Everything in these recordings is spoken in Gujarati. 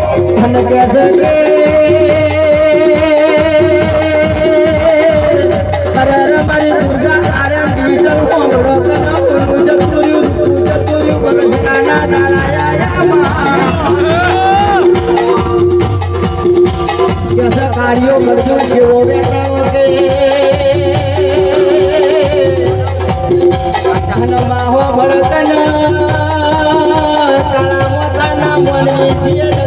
કે છે કે અરે અરે મારી પૂજા અરે ડીઝલ હોમડો કનો મુજબ તુર્યું મુજબ તુર્યું પર નાના નાના કે છે કાર્યો કરજો જેવો બેઠો કે ધનમાં હો ભળતન કાળા મોસાના મણી છીએ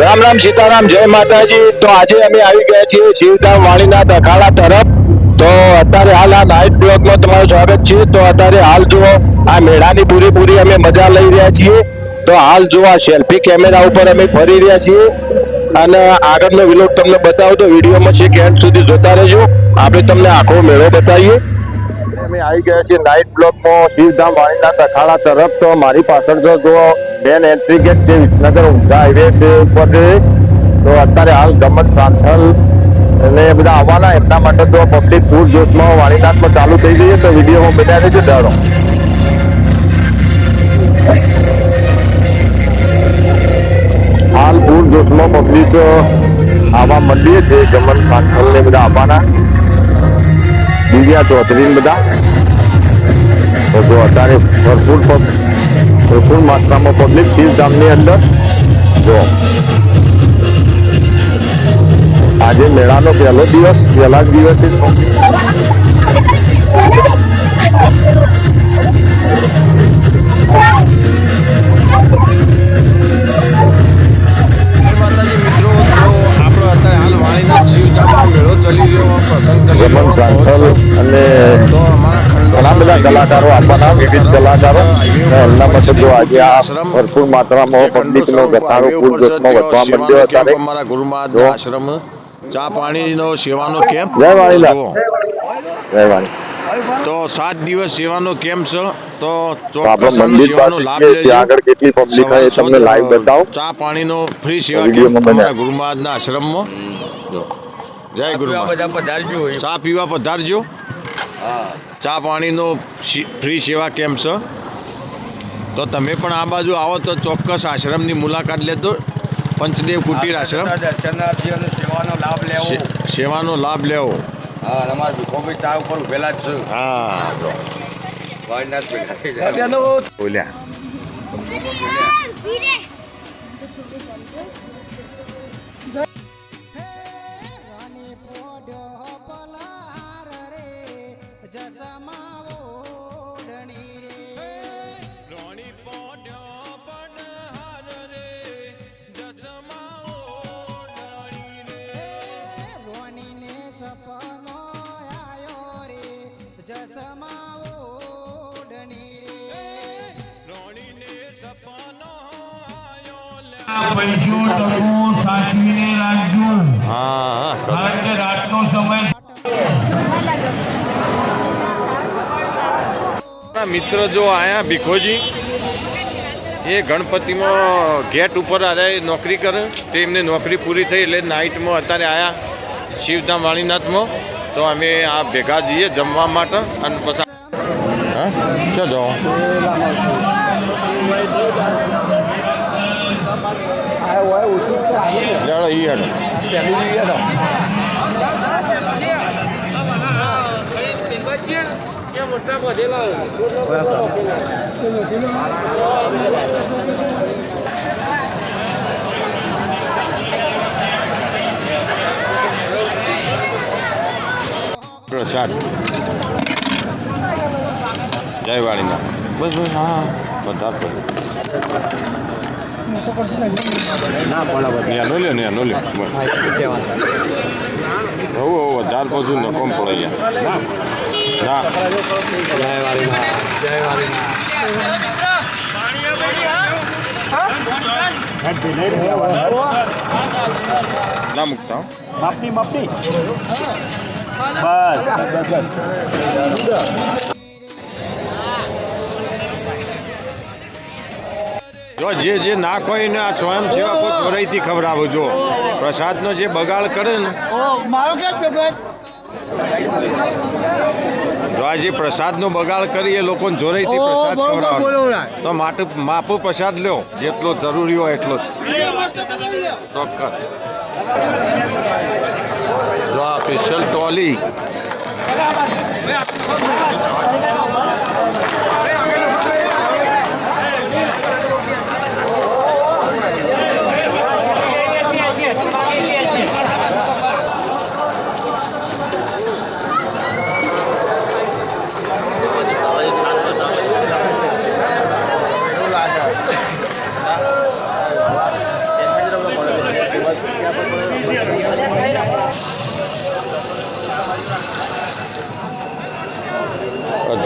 રામ રામ સીતારામ, જય માતાજી. તો આજે અમે આવી ગયા છીએ શિવધામ વાણીના દખાડા તરફ. તો અત્યારે હાલ આ નાઇટ બ્લોકમાં તમારું સ્વાગત છે. તો અત્યારે હાલ જુઓ, આ મેળાની પૂરેપૂરી અમે મજા લઈ રહ્યા છીએ. તો હાલ જુઓ, આ સેલ્ફી કેમેરા ઉપર અમે ફરી રહ્યા છીએ. અને આગળનો વિલોગ તમને બતાવો તો વિડીયોમાં છે કે એન્ડ સુધી જોતા રહેજો. આપણે તમને આખો મેળો બતાવીએ. અમે આવી ગયા છીએ નાઇટ બ્લોકમાં શિવધામ વાણીના તખાડા તરફ. તો મારી પાછળ જો જો મેન એન્ટ્રી ગેટ છે વિસનગર ઊંઝા હાઈવે છે, ઉપર તો અત્યારે હાલ ગમન સાંથલ અને એ બધા આવવાના, એમના માટે તો પબ્લિક પૂર જોશમાં વાણીનાથમાં ચાલુ થઈ ગઈ તો વિડીયોમાં બધા રહેજો ડરો હાલ પૂર જોશમાં પબ્લિક આવવા માંડીએ છે, જમન સાંથલ ને બધા આવવાના. દિવ્યા ચૌધરી બધા. તો જો અત્યારે ભરપૂર ભરપૂર માત્રામાં પબ્લિક શિવધામની અંદર, જો. આજે મેળાનો પહેલો દિવસ પહેલા જ દિવસે રહ્યો સાંથલ અને ઘણા બધા કલાકારો આપવાના વિવિધ કલાકારો. એમના પછી જો આજે આ ભરપૂર માત્રામાં પબ્લિકનો ઘટાડો પૂર જોશમાં વધવા માંડ્યો અત્યારે. આશ્રમ ચા પાણીનો સેવાનો કેમ્પ જય વાણી તો સાત દિવસ સેવાનો કેમ્પ છે? તો ચોક્કસ સેવાનો લાભ લેજો આગળ કેટલી પબ્લિક હોય તમને લાઈવ બતાવો. ચા પાણીનો ફ્રી સેવા કેમ્પ બધા. અમારા ગુરુમાદના આશ્રમમાં? જય ગુરુ પધારજો ચા પીવા પધારજો. ચા પાણીનો ફ્રી સેવા કેમ્પ છે? તો તમે પણ આ બાજુ આવો તો ચોક્કસ આશ્રમની મુલાકાત લેતો પંચદેવ કુટીર આશ્રમ. લાભ લેવો. સેવાનો લાભ લેવો? હા અમારા ભીખોભાઈ ચા ઉપર ઉભેલા જ છે. હા જાય બોલ્યા. જસમા ઓઢણી રે. પૈસો ટકો સાચવીને રાખજો. હા કારણ કે રાતનો સમય આપણા મિત્ર જો આયા ભીખોજી એ ગણપતિમાં ગેટ ઉપર આરે નોકરી કરે તે એમને નોકરી પૂરી થઈ એટલે નાઇટમાં અત્યારે આયા શિવધામ વાણીનાથમાં તો અમે આ ભેગા જઈએ જમવા માટે અને પછી હા? ચો જો લેડો, ઈ હેડો. પ્રસાદ જય વાળીના. બસ બસ હા બધા વધારે પછી નકોમ પડે ના. જય વાળીનાથ જય વાળીનાથ ના મૂકતા માપની માપની. માપની જો જે જે ના હોય ને આ સ્વયંસેવકો ચોરાઈથી ખવડાવો જો. પ્રસાદનો જે બગાડ કરે ને. જો આ જે પ્રસાદનો બગાડ કરીએ લોકોને જોરેથી પ્રસાદ ખવડાવો તો માટે માપો પ્રસાદ લ્યો જેટલો જરૂરી હોય એટલો જ. ચોક્કસ. જો આ સ્પેશિયલ ટોલી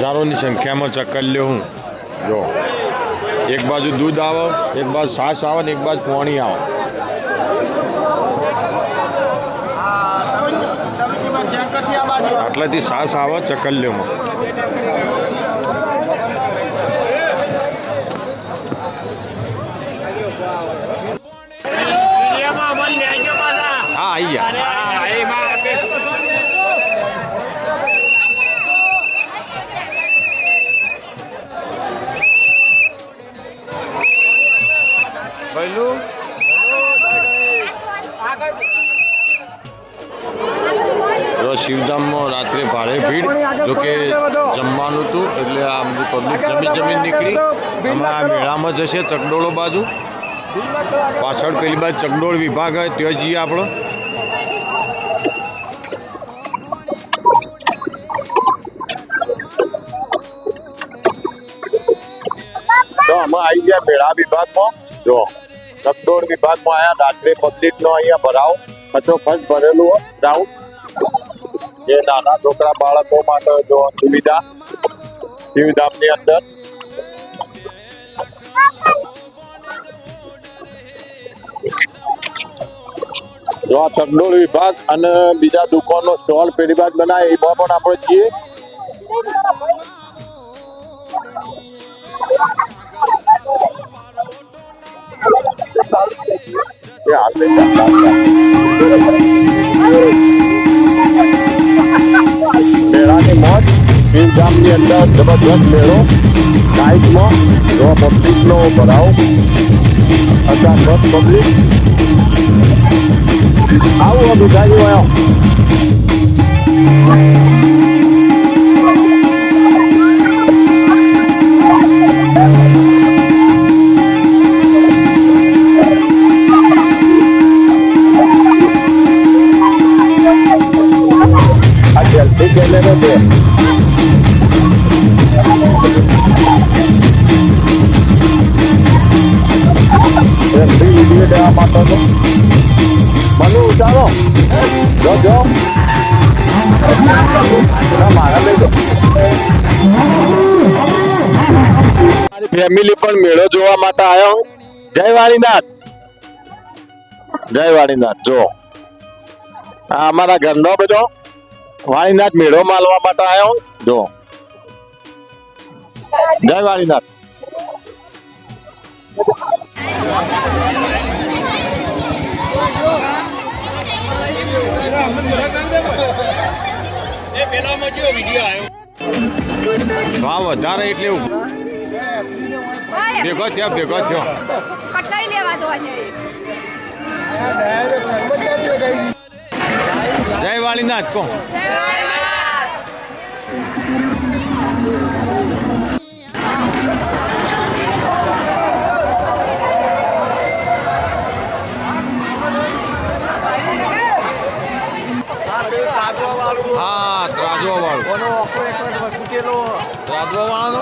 હજારોની સંખ્યામાં ચકલ્યો હું. જો. એક બાજુ દૂધ આવે એક બાજુ છાશ આવે ને એક બાજુ પાણી આવે. આટલાથી છાશ આવે ચકલ્યોમાં હા. આવી ગયા. હમણાં આ મેળામાં જશે ચકડોળો બાજુ. પાછળ પેલી બાજુ ચકડોળ વિભાગ હોય ત્યાં જઈએ આપણો. તો અમે આવી ગયા મેળા વિભાગમાં. જો ચકડોળ વિભાગમાં આયા રાત્રે પબ્લિક નો અહીંયા ભરાવ. કચો ફર્સ્ટ ભરેલું રાઉન્ડ જે નાના છોકરા બાળકો માટે જો સુવિધા શિવધામની અંદર. જો ચકડોળ વિભાગ અને બીજા દુકાનો સ્ટોલ પેલી બાદ બનાવે એમાં પણ આપણે છીએ. મેળાની મોજ ગામની અંદર જબરદસ્ત મેળો નાઇટમાં જો પબ્લિકનો ભરાવ, અચાનક પબ્લિક આવું અભિપ્રાય આવ્યો આ જલ્દી કેલેલો છે મારા ફેમિલી પણ મેળો જોવા માટે આવ્યો જય વાણીનાથ જય વાણીનાથ જો. આ અમારા ઘરનો બધો વાણીનાથ મેળો માલવા માટે આવ્યો જો. જય વાણીનાથ ભાવ વધારે એટલે એવું. ભેગો થયો ભેગો થયો. કટલાઈ લેવા જવા જઈએ જય વાળીનાથ કહો. હા ત્રાજવા વાળું ત્રાજવા વાળાનો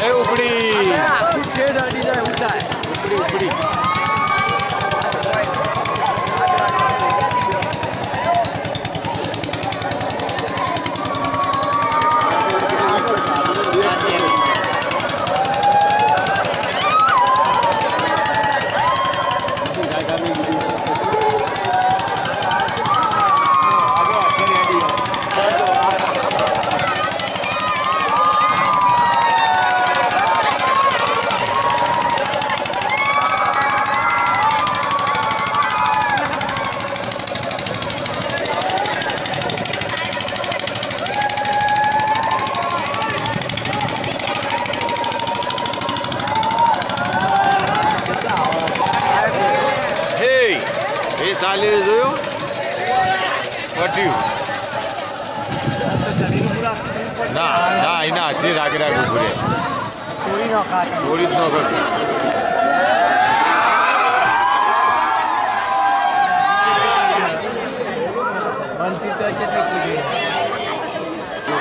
એ ઉપડી. ઉપડી ઉપડી ચાલી જોયો પટ્યું ના ના રાગ રાગ ઉભું રહે. થોડી જ ન કરતું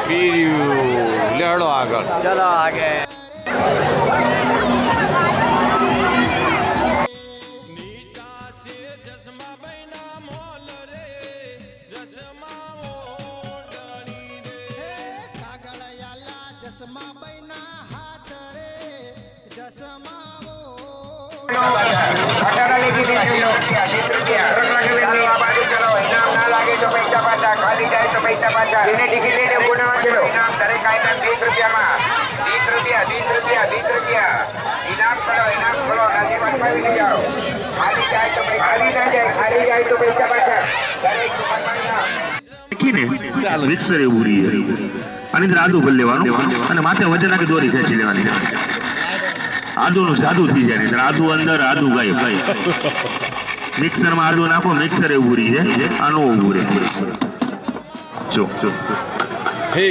પીર્યું લેડો આગળ. ચલો આગે જસમા રાખીને મિક્સર એવું રહી આની અંદર આદુ લેવાનું અને માથે વજન નાખી દોરી ખેંચી લેવાની. આદુનું જાદુ થઈ જાય નહીં આદુ અંદર આદુ ગાય ગાય મિક્સરમાં આદુ નાખો મિક્સર એવું રહી છે આનું ઉભું રહે. જો જો. હે.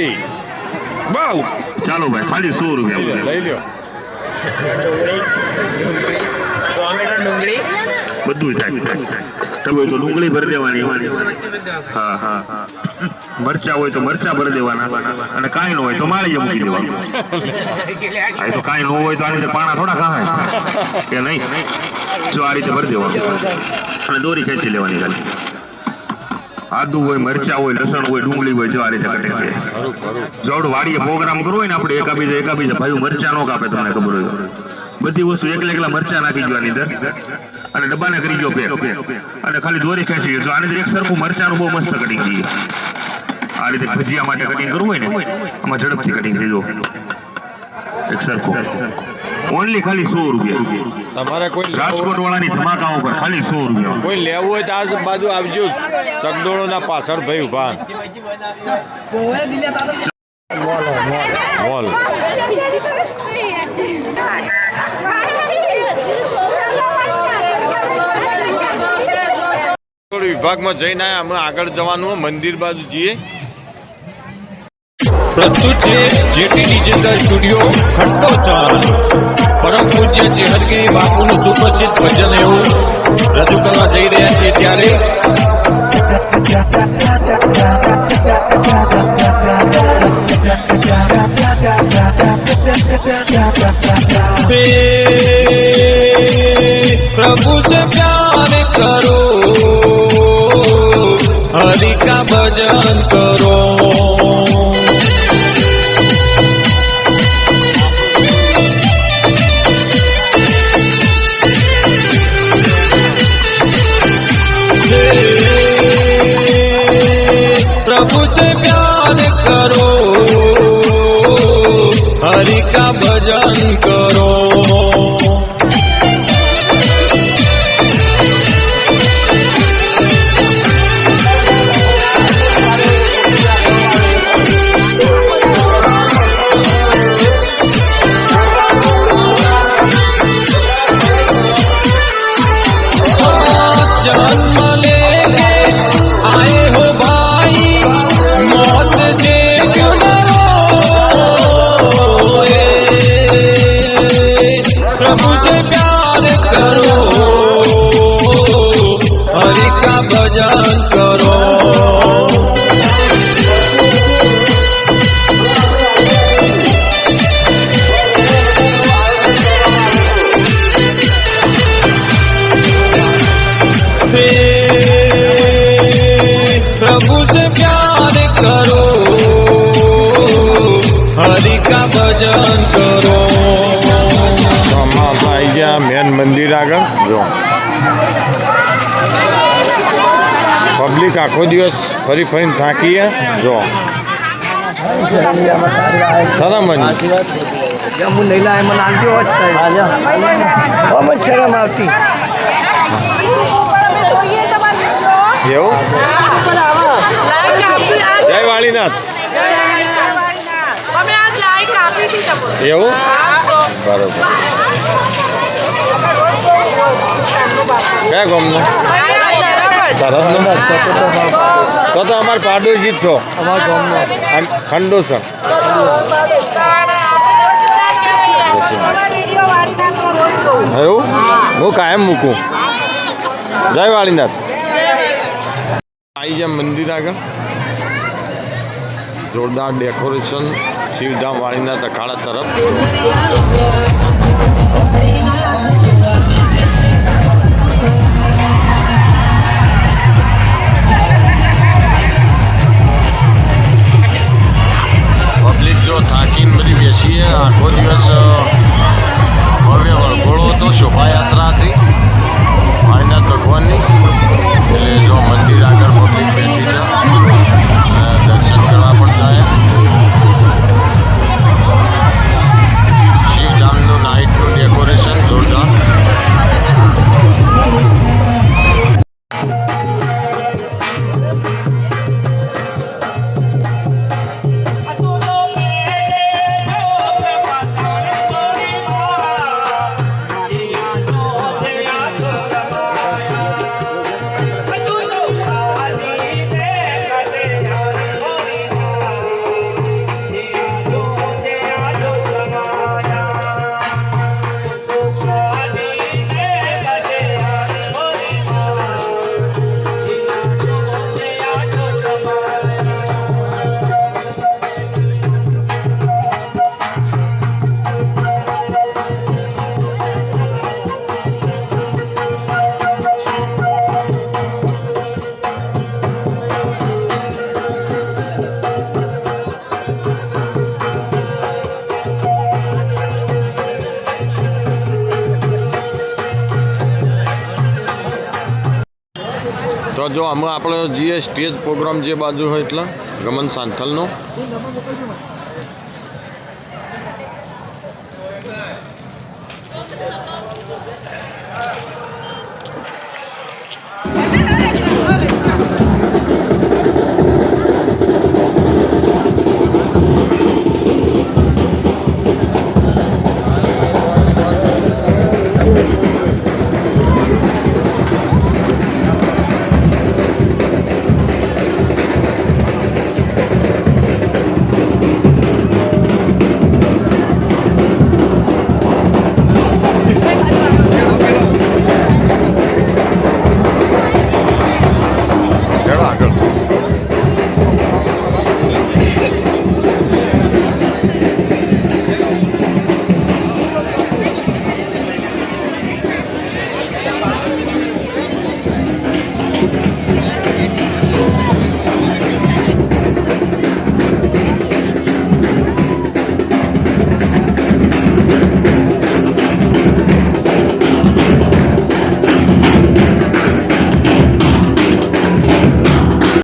બાઉ ચાલો ભાઈ ખાલી સો રૂપિયા લઈ લ્યો બધું થાય તમે તો ડુંગળી ભરી દેવાની. હા હા મરચા હોય તો મરચા ભરી દેવાના. અને કાંઈ ન હોય તો માળી મૂકી દેવાનું. એ તો કાંઈ ન હોય તો આ રીતે પાણા થોડા ખાય કે નહીં? જો આ રીતે ભરી દેવાનું. અને દોરી ખેંચી લેવાની ખાલી. આદુ હોય, મરચા હોય, લસણ હોય, ડુંગળી હોય, જો આ રીતે કટે છે. જો વાડીએ પ્રોગ્રામ કરવો હોય ને આપણે એકાબીજા એકાબીજા ભાઈ મરચા નો કાપે, તમને ખબર હોય બધી વસ્તુ એકલા એકલા મરચા નાખી ગયો આની અંદર. અને ડબ્બાને કરી ગયો પેક અને ખાલી દોરી ખેંચી ગયો તો આની અંદર એક સરખું મરચાનું બહુ મસ્ત કટિંગ થઈ ગયું. આ રીતે ભજીયા માટે કટિંગ કરવું હોય ને આમાં ઝડપથી કટિંગ થઈ ગયો. એક સરખું. ઓનલી ખાલી સો રૂપિયા. તમારે કોઈ રાજકોટ વાળાની ધમાકા ઉપર ખાલી સો રૂપિયા. કોઈ લેવું હોય તો આ બાજુ આવજો. ચકડોળોના પાછળ ભાઈ ઊભા મોલ જંગલ વિભાગમાં જઈને અમે આગળ જવાનું મંદિર બાજુ જઈએ. પ્રસ્તુત છે જેટી ડિજિટલ સ્ટુડિયો ખંડોસર પરમ પૂજ્ય ચેહરગીરી બાપુનું સુપ્રસિદ્ધ ભજન એવું રજૂ કરવા જઈ રહ્યા છીએ ત્યારે પ્રભુ પ્યાર કરો. का भजन करो। प्रभु से प्यार करो। हरि का હરિ કા ભજન કરો. આમાં ગયા મેન મંદિર આગળ. જો. પબ્લિક આખો દિવસ ફરી ફરીને થાકીએ. જો. શરમ આવતી. હોત જય વાળીનાથ. એવું? બરોબર. કયા ગામનું? તો તો અમારે પાડોશી જ છો. આમ ખંડો છે એવું? હું કાયમ મૂકું. જય વાળીનાથ. આવી જાય મંદિર આગળ જોરદાર ડેકોરેશન શિવધામ વાળીનાથ અખાડા તરફ પબ્લિક જો થાકીને બધી બેસીએ આખો દિવસ અ, ભવ્ય ડેકોરેશન શિવધામ વાળીના તખાડા તરફ. ભગવાનની. એટલે જો મંદિર આગળ પબ્લિક બેઠી છે. કરવા પણ જો હમણાં આપણે જઈએ સ્ટેજ પ્રોગ્રામ જે બાજુ હોય એટલે ગમન સાંથલનો.